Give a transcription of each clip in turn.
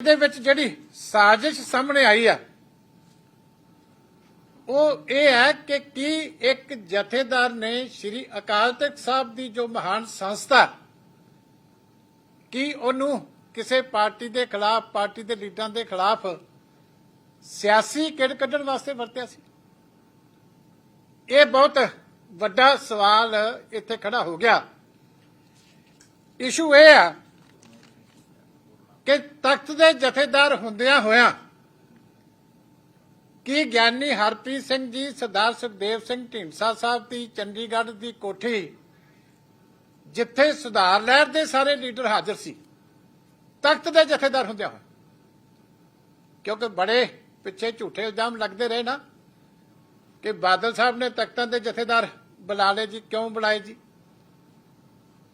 ਦੇ ਵਿੱਚ ਜਿਹੜੀ ਸਾਜ਼ਿਸ਼ ਸਾਹਮਣੇ ਆਈ ਆ, ਉਹ ਇਹ ਹੈ ਕਿ ਕੀ ਇੱਕ ਜਥੇਦਾਰ ਨੇ ਸ੍ਰੀ ਅਕਾਲ ਤਖਤ ਸਾਹਿਬ ਦੀ ਜੋ ਮਹਾਨ ਸੰਸਥਾ, ਕੀ ਉਹਨੂੰ ਕਿਸੇ ਪਾਰਟੀ ਦੇ ਖਿਲਾਫ, ਪਾਰਟੀ ਦੇ ਲੀਡਰਾਂ ਦੇ ਖਿਲਾਫ ਸਿਆਸੀ ਕਿੜ ਕੱਢਣ ਵਾਸਤੇ ਵਰਤਿਆ ਸੀ? ਇਹ ਬਹੁਤ ਵੱਡਾ ਸਵਾਲ ਇੱਥੇ ਖੜਾ ਹੋ ਗਿਆ। ਇਸ਼ੂ ਇਹ ਆ ਕਿ ਤਖਤ ਦੇ ਜਥੇਦਾਰ ਹੁੰਦਿਆਂ ਹੋਇਆਂ ਕੀ ਗਿਆਨੀ ਹਰਪ੍ਰੀਤ ਸਿੰਘ ਜੀ, ਸਰਦਾਰ ਸੁਖਦੇਵ ਸਿੰਘ ਢੀਂਡਸਾ ਸਾਹਿਬ ਦੀ, ਚੰਡੀਗੜ੍ਹ ਦੀ ਕੋਠੀ ਜਿੱਥੇ ਸੁਧਾਰ ਲਹਿਰ ਦੇ ਸਾਰੇ ਲੀਡਰ ਹਾਜ਼ਰ ਸੀ, ਤਖਤ ਦੇ ਜਥੇਦਾਰ ਹੁੰਦਿਆਂ ਹੋਇਆ। ਕਿਉਂਕਿ ਬੜੇ ਪਿੱਛੇ ਝੂਠੇ ਇਲਜ਼ਾਮ ਲੱਗਦੇ ਰਹੇ ਨਾ ਕਿ ਬਾਦਲ ਸਾਹਿਬ ਨੇ ਤਖਤਾਂ ਦੇ ਜਥੇਦਾਰ ਬੁਲਾ ਲਏ ਜੀ, ਕਿਉਂ ਬੁਲਾਏ ਜੀ?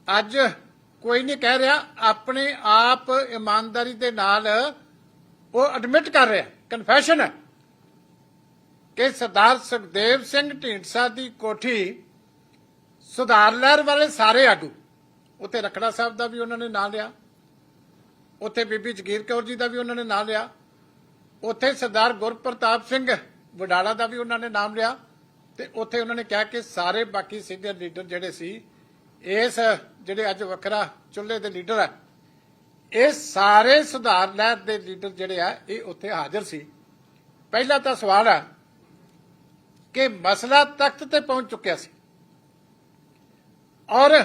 ਅੱਜ ਕੋਈ ਨਹੀਂ ਕਹਿ ਰਿਹਾ, ਆਪਣੇ ਆਪ ਇਮਾਨਦਾਰੀ ਦੇ ਨਾਲ ਉਹ ਐਡਮਿਟ ਕਰ ਰਿਹਾ ਕਨਫੈਸ਼ਨ ਹੈ ਕਿ ਸਰਦਾਰ ਸੁਖਦੇਵ ਸਿੰਘ ਢੀਂਡਸਾ ਦੀ ਕੋਠੀ ਸੁਧਾਰ ਲਹਿਰ ਵਾਲੇ ਸਾਰੇ ਆਗੂ, ਉੱਥੇ ਰਖੜਾ ਸਾਹਿਬ ਦਾ ਵੀ ਉਹਨਾਂ ਨੇ ਨਾਂ ਲਿਆ, ਉੱਥੇ ਬੀਬੀ ਜਗੀਰ ਕੌਰ ਜੀ ਦਾ ਵੀ ਉਹਨਾਂ ਨੇ ਨਾਂ ਲਿਆ, ਉੱਥੇ ਸਰਦਾਰ ਗੁਰਪ੍ਰਤਾਪ ਸਿੰਘ ਵਡਾਲਾ ਦਾ ਵੀ ਉਹਨਾਂ ਨੇ ਨਾਮ ਲਿਆ ਤੇ ਉੱਥੇ ਉਹਨਾਂ ਨੇ ਕਿਹਾ ਕਿ ਸਾਰੇ ਬਾਕੀ ਸੀਨੀਅਰ ਲੀਡਰ ਜਿਹੜੇ ਸੀ ਇਸ ਜਿਹੜੇ ਅੱਜ ਵੱਖਰਾ ਚੁੱਲ੍ਹੇ ਦੇ ਲੀਡਰ ਆ, ਇਹ ਸਾਰੇ ਸੁਧਾਰ ਲਹਿਰ ਦੇ ਲੀਡਰ ਜਿਹੜੇ ਆ, ਇਹ ਉੱਥੇ ਹਾਜ਼ਰ ਸੀ। ਪਹਿਲਾ ਤਾਂ ਸਵਾਲ ਆ ਕਿ ਮਸਲਾ ਤਖਤ ਤੇ ਪਹੁੰਚ ਚੁੱਕਿਆ ਸੀ। ਔਰ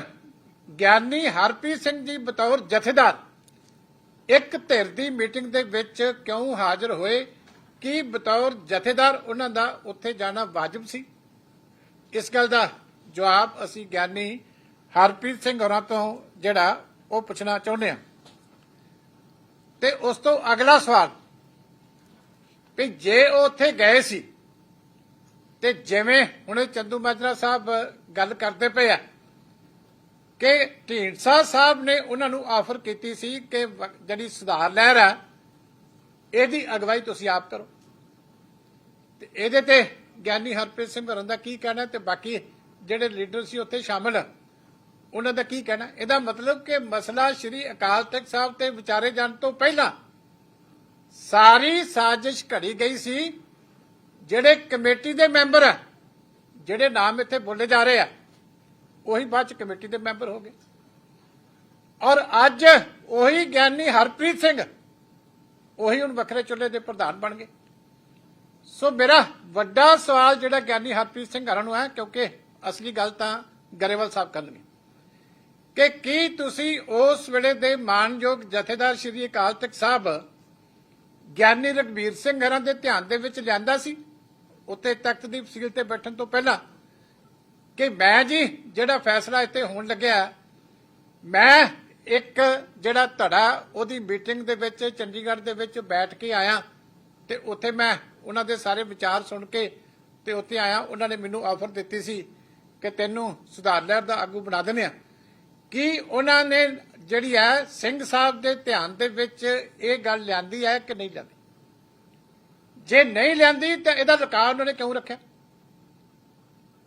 ਗਿਆਨੀ ਹਰਪ੍ਰੀਤ ਸਿੰਘ ਜੀ ਬਤੌਰ ਜਥੇਦਾਰ, ਇੱਕ ਧਿਰ ਦੀ ਮੀਟਿੰਗ ਦੇ ਵਿੱਚ ਕਿਉਂ ਹਾਜ਼ਰ ਹੋਏ? ਕੀ ਬਤੌਰ ਜਥੇਦਾਰ ਉਹਨਾਂ ਦਾ ਉੱਥੇ ਜਾਣਾ ਵਾਜਬ ਸੀ? ਇਸ ਗੱਲ ਦਾ ਜਵਾਬ ਅਸੀਂ ਗਿਆਨੀ ਹਰਪ੍ਰੀਤ ਸਿੰਘ ਹੋਰਾਂ ਤੋਂ ਜਿਹੜਾ ਉਹ ਪੁੱਛਣਾ ਚਾਹੁੰਦੇ ਆ ਤੇ ਉਸ ਤੋਂ ਅਗਲਾ ਸਵਾਲ, ਵੀ ਜੇ ਉਹ ਉੱਥੇ ਗਏ ਸੀ, ਤੇ ਜਿਵੇਂ ਹੁਣੇ ਚੰਦੂ ਮਾਜਰਾ ਸਾਹਿਬ ਗੱਲ ਕਰਦੇ ਪਏ ਆ, ਕਿ ਢੀਂਡਸਾ ਸਾਹਿਬ ਨੇ ਉਹਨਾਂ ਨੂੰ ਆਫਰ ਕੀਤੀ ਸੀ ਕਿ ਜਿਹੜੀ ਸੁਧਾਰ ਲਹਿਰ ਆ, ਇਹਦੀ ਅਗਵਾਈ ਤੁਸੀਂ ਆਪ ਕਰੋ। ਤੇ ਇਹਦੇ ਤੇ ਗਿਆਨੀ ਹਰਪ੍ਰੀਤ ਸਿੰਘ ਹੋਰਾਂ ਦਾ ਕੀ ਕਹਿਣਾ ਤੇ ਬਾਕੀ ਜਿਹੜੇ ਲੀਡਰ ਸੀ ਉੱਥੇ ਸ਼ਾਮਲ ਉਹਨਾਂ ਦਾ ਕੀ ਕਹਿਣਾ? ਇਹਦਾ ਮਤਲਬ ਕਿ ਮਸਲਾ ਸ਼੍ਰੀ ਅਕਾਲ ਤਖਤ ਸਾਹਿਬ ਤੇ ਵਿਚਾਰੇ ਜਾਣ ਤੋਂ ਪਹਿਲਾਂ ਸਾਰੀ ਸਾਜ਼ਿਸ਼ ਘੜੀ ਗਈ ਸੀ, ਜਿਹੜੇ ਕਮੇਟੀ ਦੇ ਮੈਂਬਰ ਆ, ਜਿਹੜੇ ਨਾਮ ਇੱਥੇ ਬੋਲੇ ਜਾ ਰਹੇ ਆ, ਉਹੀ ਬਾਅਦ ਚ ਕਮੇਟੀ ਦੇ ਮੈਂਬਰ ਹੋ ਗਏ। ਔਰ ਅੱਜ ਉਹੀ ਗਿਆਨੀ ਹਰਪ੍ਰੀਤ ਸਿੰਘ, ਉਹੀ ਹੁਣ ਵੱਖਰੇ ਚੁੱਲ੍ਹੇ ਦੇ ਪ੍ਰਧਾਨ ਬਣ ਗਏ। ਸੋ ਮੇਰਾ ਵੱਡਾ ਸਵਾਲ ਜਿਹੜਾ ਗਿਆਨੀ ਹਰਪ੍ਰੀਤ ਸਿੰਘ ਹਰਾਂ ਨੂੰ ਹੈ, ਕਿਉਂਕਿ ਅਸਲੀ ਗੱਲ ਤਾਂ ਗਰੇਵਾਲ ਸਾਹਿਬ ਕਰਨਗੇ। ਕਿ ਕੀ ਤੁਸੀਂ ਉਸ ਵੇਲੇ ਦੇ ਮਾਨਯੋਗ ਜਥੇਦਾਰ ਸ਼੍ਰੀ ਅਕਾਲ ਤਖਤ ਸਾਹਿਬ ਗਿਆਨੀ ਰਗਵੀਰ ਸਿੰਘ ਹਰਾਂ ਦੇ ਧਿਆਨ ਦੇ ਵਿੱਚ ਲਿਆਂਦਾ ਸੀ? ਉੱਤੇ ਤਖਤ ਦੀ ਫਸੀਲ ਤੇ ਬੈਠਣ ਤੋਂ ਪਹਿਲਾਂ ਕਿ ਮੈਂ ਜੀ, ਜਿਹੜਾ ਫੈਸਲਾ ਇੱਥੇ ਹੋਣ ਲੱਗਿਆ, ਮੈਂ ਇੱਕ ਜਿਹੜਾ ਧੜਾ ਉਹਦੀ ਮੀਟਿੰਗ ਦੇ ਵਿੱਚ ਚੰਡੀਗੜ੍ਹ ਦੇ ਵਿੱਚ ਬੈਠ ਕੇ ਆਇਆ ਤੇ ਉੱਥੇ ਮੈਂ ਉਹਨਾਂ ਦੇ ਸਾਰੇ ਵਿਚਾਰ ਸੁਣ ਕੇ ਤੇ ਉੱਥੇ ਆਇਆ, ਉਹਨਾਂ ਨੇ ਮੈਨੂੰ ਆਫਰ ਦਿੱਤੀ ਸੀ ਕਿ ਤੈਨੂੰ ਸੁਧਾਰ ਲਹਿਰ ਦਾ ਆਗੂ ਬਣਾ ਦਿੰਦੇ ਆ ਕੀ ਉਹਨਾਂ ਨੇ ਜਿਹੜੀ ਹੈ, ਸਿੰਘ ਸਾਹਿਬ ਦੇ ਧਿਆਨ ਦੇ ਵਿੱਚ ਇਹ ਗੱਲ ਲਿਆਂਦੀ ਹੈ ਕਿ ਨਹੀਂ ਲਿਆਂਦੀ? ਜੇ ਨਹੀਂ ਲਿਆਂਦੀ, ਤਾਂ ਇਹਦਾ ਰਿਕਾਰਡ ਉਹਨਾਂ ਨੇ ਕਿਉਂ ਰੱਖਿਆ?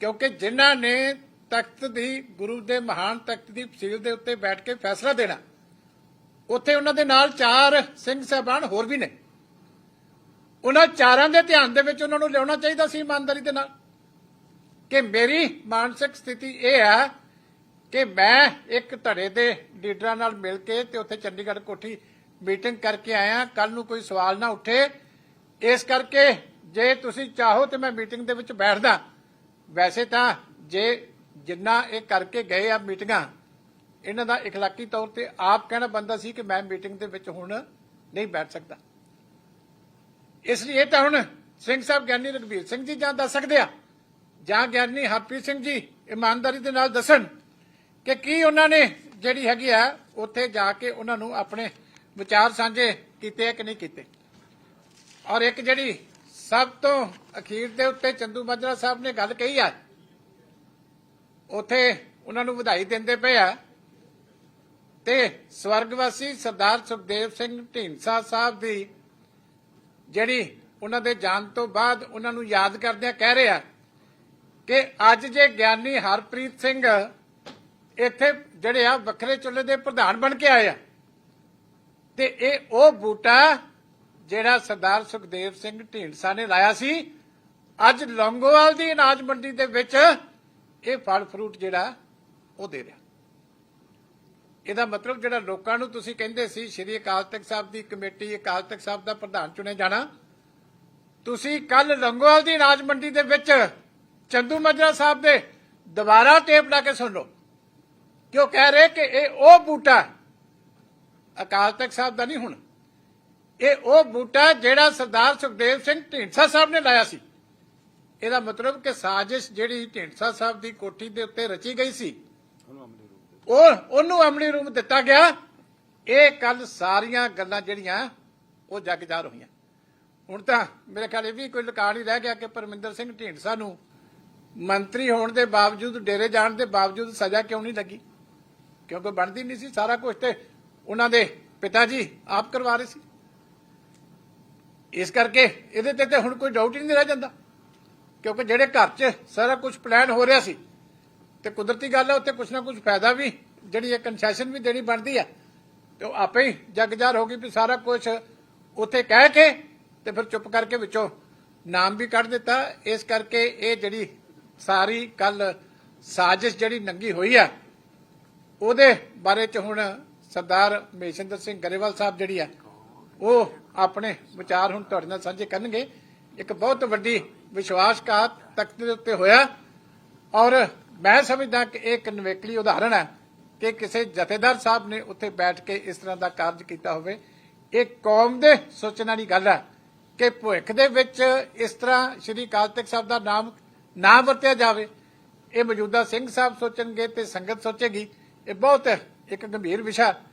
ਕਿਉਂਕਿ ਜਿਨ੍ਹਾਂ ਨੇ ਤਖਤ ਦੀ, ਗੁਰੂ ਦੇ ਮਹਾਨ ਤਖਤ ਦੀ ਫਸੀਲ ਦੇ ਉੱਤੇ ਬੈਠ ਕੇ ਫੈਸਲਾ ਦੇਣਾ, ਉੱਥੇ ਉਹਨਾਂ ਦੇ ਨਾਲ ਚਾਰ ਸਿੰਘ ਸਾਹਿਬਾਨ ਹੋਰ ਵੀ ਨੇ। ਉਹਨਾਂ ਚਾਰਾਂ ਦੇ ਧਿਆਨ ਦੇ ਵਿੱਚ ਉਹਨਾਂ ਨੂੰ ਲਿਆਉਣਾ ਚਾਹੀਦਾ ਸੀ ਇਮਾਨਦਾਰੀ ਦੇ ਨਾਲ। ਕਿ ਮੇਰੀ ਮਾਨਸਿਕ ਸਥਿਤੀ ਇਹ ਹੈ ਕਿ ਮੈਂ ਇੱਕ ਧੜੇ ਦੇ ਲੀਡਰਾਂ ਨਾਲ ਮਿਲ ਕੇ ਤੇ ਉੱਥੇ ਚੰਡੀਗੜ੍ਹ ਕੋਠੀ ਮੀਟਿੰਗ ਕਰਕੇ ਆਇਆ ਕੱਲ ਨੂੰ ਕੋਈ ਸਵਾਲ ਨਾ ਉੱਠੇ ਇਸ ਕਰਕੇ ਜੇ ਤੁਸੀਂ ਚਾਹੋ ਤੇ ਮੈਂ ਮੀਟਿੰਗ ਦੇ ਵਿੱਚ ਬੈਠਦਾ ਵੈਸੇ ਤਾਂ ਜੇ ਜਿੰਨਾ ਇਹ ਕਰਕੇ ਗਏ ਆ ਮੀਟਿੰਗਾਂ ਇਹਨਾਂ ਦਾ اخلاقی ਤੌਰ ਤੇ ਆਪ ਕਹਿਣਾ ਬੰਦਾ ਸੀ ਕਿ ਮੈਂ ਮੀਟਿੰਗ ਦੇ ਵਿੱਚ ਹੁਣ ਨਹੀਂ ਬੈਠ ਸਕਦਾ ਇਸ ਲਈ ਇਹ ਤਾਂ ਹੁਣ ਸਿੰਘ ਸਾਹਿਬ ਗਿਆਨੀ ਰਗਵੀਰ ਸਿੰਘ ਜੀ ਜਾਂ ਦੱਸ ਸਕਦੇ ਆ ਜਾਂ ਗਿਆਨੀ ਹਰਪ੍ਰੀਤ ਸਿੰਘ ਜੀ ਇਮਾਨਦਾਰੀ ਦੇ ਨਾਲ ਦੱਸਣ ਕਿ ਕੀ ਉਹਨਾਂ ਨੇ ਜਿਹੜੀ ਹੈਗੀ ਆ, ਉੱਥੇ ਜਾ ਕੇ ਉਹਨਾਂ ਨੂੰ ਆਪਣੇ ਵਿਚਾਰ ਸਾਂਝੇ ਕੀਤੇ ਆ ਕਿ ਨਹੀਂ ਕੀਤੇ? ਔਰ ਇੱਕ ਜਿਹੜੀ ਸਭ ਤੋਂ ਅਖੀਰ ਦੇ ਉੱਤੇ ਚੰਦੂ ਮਾਜਰਾ ਸਾਹਿਬ ਨੇ ਗੱਲ ਕਹੀ ਆ, ਉਥੇ ਉਹਨਾਂ ਨੂੰ ਵਧਾਈ ਦਿੰਦੇ ਪਏ ਆ ਤੇ ਸਵਰਗਵਾਸੀ ਸਰਦਾਰ ਸੁਖਦੇਵ ਸਿੰਘ ਢੀਂਡਸਾ ਸਾਹਿਬ ਦੀ ਜਿਹੜੀ ਉਹਨਾਂ ਦੇ ਜਾਣ ਤੋਂ ਬਾਅਦ ਉਹਨਾਂ ਨੂੰ ਯਾਦ ਕਰਦਿਆਂ ਕਹਿ ਰਿਹਾ ਕਿ ਅੱਜ ਜੇ ਗਿਆਨੀ ਹਰਪ੍ਰੀਤ ਸਿੰਘ ਇੱਥੇ ਜਿਹੜੇ ਆ ਵੱਖਰੇ ਚੁੱਲ੍ਹੇ ਦੇ ਪ੍ਰਧਾਨ ਬਣ ਕੇ ਆਏ ਆ। ਤੇ ਇਹ ਉਹ ਬੂਟਾ ਜਿਹੜਾ ਸਰਦਾਰ ਸੁਖਦੇਵ ਸਿੰਘ ਢੀਂਡਸਾ ਨੇ ਲਾਇਆ ਸੀ। ਅੱਜ ਲੌਂਗੋਵਾਲ ਦੀ ਅਨਾਜ ਮੰਡੀ ਦੇ ਵਿੱਚ ਇਹ ਫਲ ਫਰੂਟ ਜਿਹੜਾ, ਉਹ ਦੇ ਰਿਹਾ। ਇਹਦਾ ਮਤਲਬ ਜਿਹੜਾ ਲੋਕਾਂ ਨੂੰ ਤੁਸੀਂ ਕਹਿੰਦੇ ਸੀ, ਸ਼੍ਰੀ ਅਕਾਲ ਤਖਤ ਸਾਹਿਬ ਦੀ ਕਮੇਟੀ, ਅਕਾਲ ਤਖਤ ਸਾਹਿਬ ਦਾ ਪ੍ਰਧਾਨ ਚੁਣੇ ਜਾਣਾ। ਤੁਸੀਂ ਕੱਲ ਲੰਗੋਵਾਲ ਦੀ ਅਨਾਜ ਮੰਡੀ ਦੇ ਵਿੱਚ ਚੰਦੂ ਮਜਰਾ ਸਾਹਿਬ ਦੇ ਦੁਬਾਰਾ ਟੇਪ ਲਾ ਕੇ ਸੁਣ ਲਓ। ਕਿਉਂ ਕਹਿ ਰਹੇ ਕਿ ਇਹ ਉਹ ਬੂਟਾ ਅਕਾਲ ਤਖਤ ਸਾਹਿਬ ਦਾ ਨਹੀਂ ਹੁਣ। ਇਹ ਉਹ ਬੂਟਾ ਜਿਹੜਾ ਸਰਦਾਰ ਸੁਖਦੇਵ ਸਿੰਘ ਢੀਂਡਸਾ ਸਾਹਿਬ ਨੇ ਲਾਇਆ ਸੀ। ਇਹਦਾ ਮਤਲਬ ਕਿ ਸਾਜ਼ਿਸ਼ ਜਿਹੜੀ ਢੀਂਡਸਾ ਸਾਹਿਬ ਦੀ ਕੋਠੀ ਦੇ ਉੱਤੇ ਰਚੀ ਗਈ ਸੀ। ਉਹ ਉਹਨੂੰ ਅਮਲੀ ਰੂਪ ਦਿੱਤਾ ਗਿਆ। ਇਹ ਕੱਲ ਸਾਰੀਆਂ ਗੱਲਾਂ ਜਿਹੜੀਆਂ, ਉਹ ਜੱਗ ਜਾਰ ਹੋਈਆਂ। ਹੁਣ ਤਾਂ ਮੇਰੇ ਖਿਆਲ ਇਹ ਵੀ ਕੋਈ ਲਕਾਣ ਹੀ ਰਹਿ ਗਿਆ ਕਿ ਪਰਮਿੰਦਰ ਸਿੰਘ ਢੀਂਡਸਾ ਨੂੰ ਮੰਤਰੀ ਹੋਣ ਦੇ ਬਾਵਜੂਦ, ਡੇਰੇ ਜਾਣ ਦੇ ਬਾਵਜੂਦ ਸਜ਼ਾ ਕਿਉਂ ਨਹੀਂ ਲੱਗੀ? ਕਿਉਂਕਿ ਬਣਦੀ ਨਹੀਂ ਸੀ, ਸਾਰਾ ਕੁਝ ਤੇ ਉਹਨਾਂ ਦੇ ਪਿਤਾ ਜੀ ਆਪ ਕਰਵਾ ਰਹੇ ਸੀ। ਇਸ ਕਰਕੇ ਇਹਦੇ ਤੇ ਤੇ ਹੁਣ ਕੋਈ ਡਾਊਟ ਹੀ ਨਹੀਂ ਰਹਿ ਜਾਂਦਾ, ਕਿਉਂਕਿ ਜਿਹੜੇ ਘਰ 'ਚ ਸਾਰਾ ਕੁਝ ਪਲਾਨ ਹੋ ਰਿਹਾ ਸੀ, ਤੇ ਕੁਦਰਤੀ ਗੱਲ ਹੈ ਉੱਥੇ ਕੁਝ ਨਾ ਕੁਝ ਫਾਇਦਾ ਵੀ, ਜਿਹੜੀ ਇਹ ਕਨਸੈਸ਼ਨ ਵੀ ਦੇਣੀ ਬਣਦੀ ਆ, ਤੇ ਉਹ ਆਪੇ ਹੀ ਜਗਜਾਰ ਹੋ ਗਈ ਵੀ ਸਾਰਾ ਕੁਝ ਉੱਥੇ ਕਹਿ ਕੇ ਤੇ ਫਿਰ ਚੁੱਪ ਕਰਕੇ ਵਿੱਚੋਂ ਨਾਮ ਵੀ ਕੱਢ ਦਿੱਤਾ। ਇਸ ਕਰਕੇ ਇਹ ਜਿਹੜੀ ਸਾਰੀ ਕੱਲ ਸਾਜ਼ਿਸ਼ ਜਿਹੜੀ ਨੰਗੀ ਹੋਈ ਆ ਉਹਦੇ ਬਾਰੇ ਚ ਹੁਣ ਸਰਦਾਰ ਮੇਸ਼ਿੰਦਰ ਸਿੰਘ ਗਰੇਵਾਲ ਸਾਹਿਬ ਜਿਹੜੀ ਆ, ਉਹ ਆਪਣੇ ਵਿਚਾਰ ਹੁਣ ਤੁਹਾਡੇ ਨਾਲ ਸਾਂਝੇ ਕਰਨਗੇ। ਇੱਕ ਬਹੁਤ ਵੱਡੀ ਵਿਸ਼ਵਾਸਘਾਤ ਤਖਤ ਦੇ ਉੱਤੇ ਹੋਇਆ ਔਰ ਮੈਂ ਸਮਝਦਾ ਕਿ ਇਹ ਇੱਕ ਨਵੇਕਲੀ ਉਦਾਹਰਣ ਹੈ ਕਿ ਕਿਸੇ ਜਥੇਦਾਰ ਸਾਹਿਬ ਨੇ ਉੱਥੇ ਬੈਠ ਕੇ ਇਸ ਤਰ੍ਹਾਂ ਦਾ ਕਾਰਜ ਕੀਤਾ ਹੋਵੇ। ਇਹ ਕੌਮ ਦੇ ਸੋਚਣ ਵਾਲੀ ਗੱਲ ਹੈ ਕਿ ਭਵਿੱਖ ਦੇ ਵਿੱਚ ਇਸ ਤਰ੍ਹਾਂ ਸ਼੍ਰੀ ਕਾਲ ਤਖਤ ਸਾਹਿਬ ਦਾ ਨਾਮ ਨਾ ਵਰਤਿਆ ਜਾਵੇ। ਇਹ ਮੌਜੂਦਾ ਸਿੰਘ ਸਾਹਿਬ ਸੋਚਣਗੇ ਤੇ ਸੰਗਤ ਸੋਚੇਗੀ। ਇਹ ਬਹੁਤ ਇੱਕ ਗੰਭੀਰ ਵਿਸ਼ਾ